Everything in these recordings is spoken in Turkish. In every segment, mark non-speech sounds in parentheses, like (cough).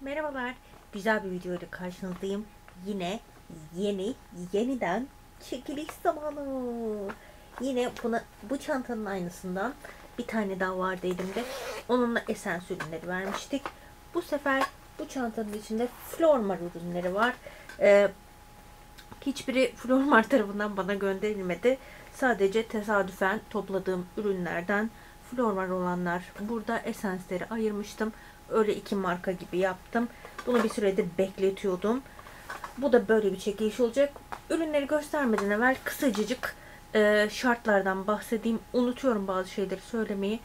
Merhabalar. Güzel bir video ile karşınızdayım. Yine yeni, yeniden çekiliş zamanı. Yine buna bu çantanın aynısından bir tane daha vardı elimde. Onunla esens ürünleri vermiştik. Bu sefer bu çantanın içinde Flormar ürünleri var. Ee, hiçbiri Flormar tarafından bana gönderilmedi. Sadece tesadüfen topladığım ürünlerden Flormar olanlar burada esensleri ayırmıştım. Öyle iki marka gibi yaptım. Bunu bir süredir bekletiyordum. Bu da böyle bir çekiliş olacak. Ürünleri göstermeden evvel kısacık e, şartlardan bahsedeyim. Unutuyorum bazı şeyleri söylemeyi.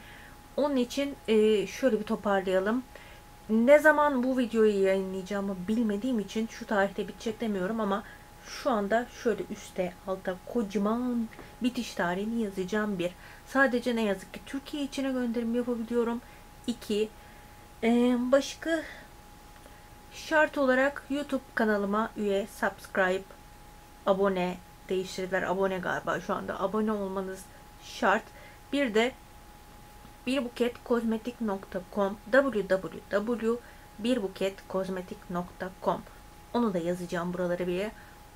Onun için e, şöyle bir toparlayalım. Ne zaman bu videoyu yayınlayacağımı bilmediğim için şu tarihte bitecek demiyorum ama şu anda şöyle üstte altta kocaman bitiş tarihini yazacağım bir. Sadece ne yazık ki Türkiye içine gönderim yapabiliyorum. İki, ee, başka şart olarak YouTube kanalıma üye, subscribe, abone değiştirdiler. Abone galiba şu anda. Abone olmanız şart. Bir de birbuketkozmetik.com www.birbuketkozmetik.com Onu da yazacağım buralara yere.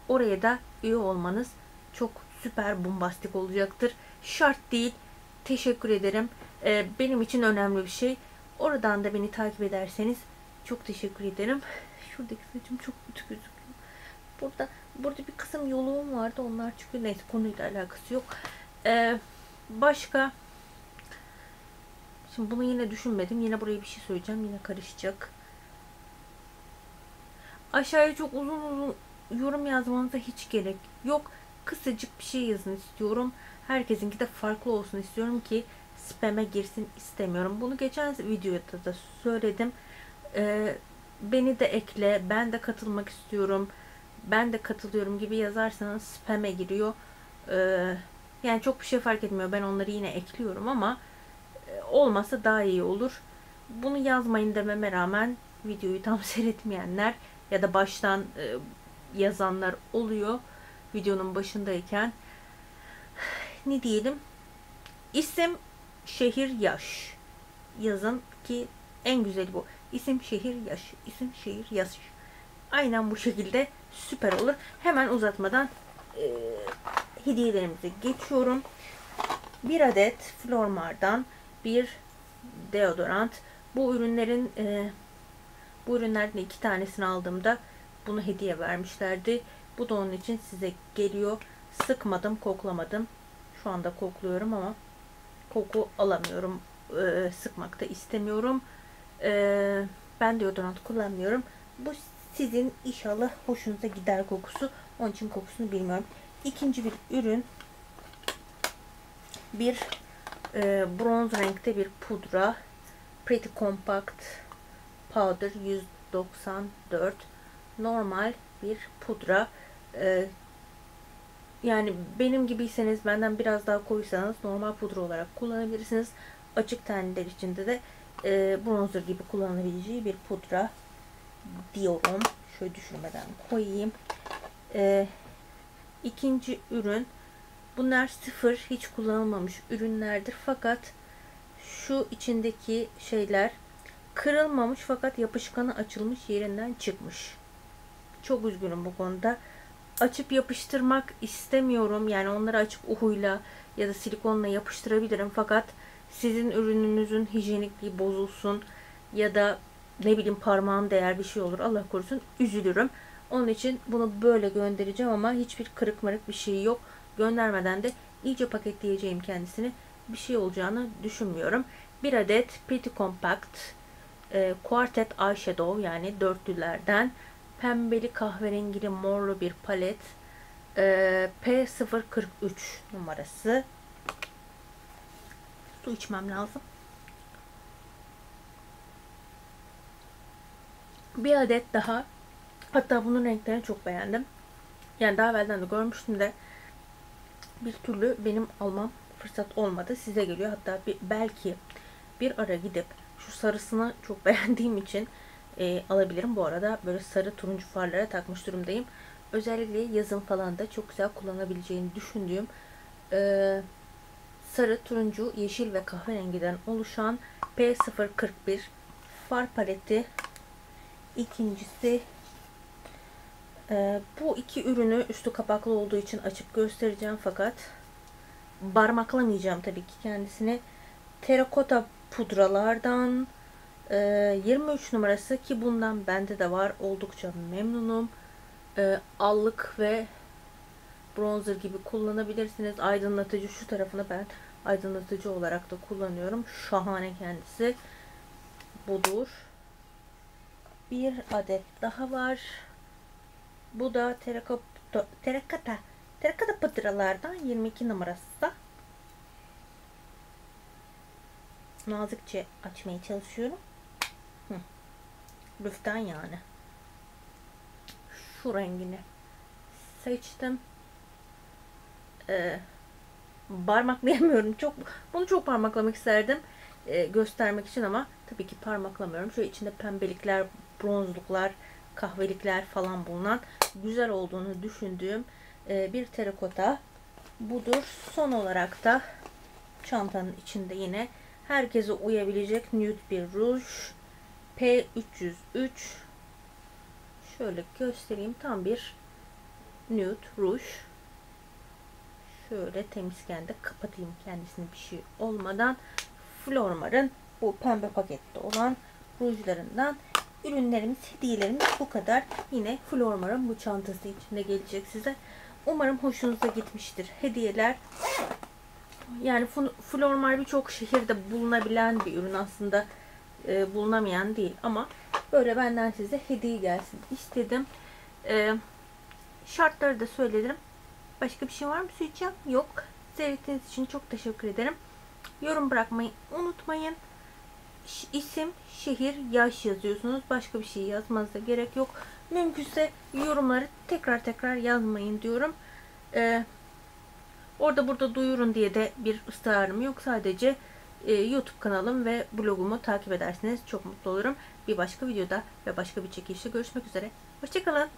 Oraya da üye olmanız çok süper bombastik olacaktır. Şart değil. Teşekkür ederim. Ee, benim için önemli bir şey. Oradan da beni takip ederseniz çok teşekkür ederim. Şuradaki saçım çok kötü gözüküyor. Burada burada bir kısım yoluğum vardı. Onlar çünkü neyse konuyla alakası yok. Ee, başka Şimdi bunu yine düşünmedim. Yine buraya bir şey söyleyeceğim. Yine karışacak. Aşağıya çok uzun uzun yorum yazmanıza hiç gerek yok. Kısacık bir şey yazın istiyorum. Herkesinki de farklı olsun istiyorum ki spam'e girsin istemiyorum. Bunu geçen videoda da söyledim. Ee, beni de ekle, ben de katılmak istiyorum, ben de katılıyorum gibi yazarsanız spam'e giriyor. Ee, yani çok bir şey fark etmiyor. Ben onları yine ekliyorum ama e, olmasa daha iyi olur. Bunu yazmayın dememe rağmen videoyu tam (laughs) seyretmeyenler ya da baştan e, yazanlar oluyor videonun başındayken. (sighs) Ne diyelim? İsim şehir, yaş. Yazın ki en güzeli bu. İsim, şehir, yaş. İsim, şehir, yaş. Aynen bu şekilde süper olur. Hemen uzatmadan e, hediyelerimize geçiyorum. Bir adet Flormar'dan bir deodorant. Bu ürünlerin e, bu ürünlerden iki tanesini aldığımda bunu hediye vermişlerdi. Bu da onun için size geliyor. Sıkmadım, koklamadım. Şu anda kokluyorum ama koku alamıyorum. E, sıkmak da istemiyorum. E, ben deodorant kullanmıyorum. Bu sizin inşallah hoşunuza gider kokusu. Onun için kokusunu bilmiyorum. İkinci bir ürün bir e, bronz renkte bir pudra. Pretty Compact Powder 194 normal bir pudra. E, yani benim gibiyseniz benden biraz daha koysanız normal pudra olarak kullanabilirsiniz. Açık tenliler içinde de e, bronzer gibi kullanabileceği bir pudra diyorum. Şöyle düşürmeden koyayım. E, ikinci ürün. Bunlar sıfır hiç kullanılmamış ürünlerdir. Fakat şu içindeki şeyler kırılmamış fakat yapışkanı açılmış yerinden çıkmış. Çok üzgünüm bu konuda açıp yapıştırmak istemiyorum. Yani onları açıp uhuyla ya da silikonla yapıştırabilirim. Fakat sizin ürününüzün hijyenikliği bozulsun ya da ne bileyim parmağım değer bir şey olur Allah korusun üzülürüm. Onun için bunu böyle göndereceğim ama hiçbir kırık mırık bir şey yok. Göndermeden de iyice paketleyeceğim kendisini. Bir şey olacağını düşünmüyorum. Bir adet Pretty Compact e, Quartet Eyeshadow yani dörtlülerden pembeli kahverengili morlu bir palet. Ee, P043 numarası. Su içmem lazım. Bir adet daha. Hatta bunun renklerini çok beğendim. Yani daha evvelden de görmüştüm de bir türlü benim almam fırsat olmadı. Size geliyor. Hatta bir, belki bir ara gidip şu sarısını çok (laughs) beğendiğim için e, alabilirim. Bu arada böyle sarı turuncu farlara takmış durumdayım. Özellikle yazın falan da çok güzel kullanabileceğini düşündüğüm e, sarı, turuncu, yeşil ve kahverengiden oluşan P041 far paleti İkincisi e, bu iki ürünü üstü kapaklı olduğu için açıp göstereceğim fakat parmaklamayacağım tabii ki kendisini. Terakota pudralardan e, 23 numarası ki bundan bende de var. Oldukça memnunum. E, allık ve bronzer gibi kullanabilirsiniz. Aydınlatıcı şu tarafını ben aydınlatıcı olarak da kullanıyorum. Şahane kendisi. Budur. Bir adet daha var. Bu da terakota, terakata, terakata pıtralardan 22 numarası da. Nazikçe açmaya çalışıyorum. Hı. Lüften yani. Şu rengini seçtim. Ee, parmaklayamıyorum. Çok bunu çok parmaklamak isterdim e, göstermek için ama tabii ki parmaklamıyorum. Şöyle içinde pembelikler, bronzluklar, kahvelikler falan bulunan güzel olduğunu düşündüğüm e, bir terakota budur. Son olarak da çantanın içinde yine herkese uyabilecek nude bir ruj P303 şöyle göstereyim tam bir nude ruj şöyle temizken de kapatayım kendisini bir şey olmadan Flormar'ın bu pembe pakette olan rujlarından ürünlerimiz, hediyelerimiz bu kadar. Yine Flormar'ın bu çantası içinde gelecek size. Umarım hoşunuza gitmiştir. Hediyeler yani Flormar birçok şehirde bulunabilen bir ürün aslında e, bulunamayan değil ama böyle benden size hediye gelsin istedim. E, şartları da söyledim. Başka bir şey var mı söyleyeceğim? Yok. Seyrettiğiniz için çok teşekkür ederim. Yorum bırakmayı unutmayın. İsim, şehir, yaş yazıyorsunuz. Başka bir şey yazmanıza gerek yok. Mümkünse yorumları tekrar tekrar yazmayın diyorum. Ee, orada burada duyurun diye de bir ısrarım yok. Sadece YouTube kanalım ve blogumu takip ederseniz çok mutlu olurum. Bir başka videoda ve başka bir çekilişte görüşmek üzere. Hoşçakalın.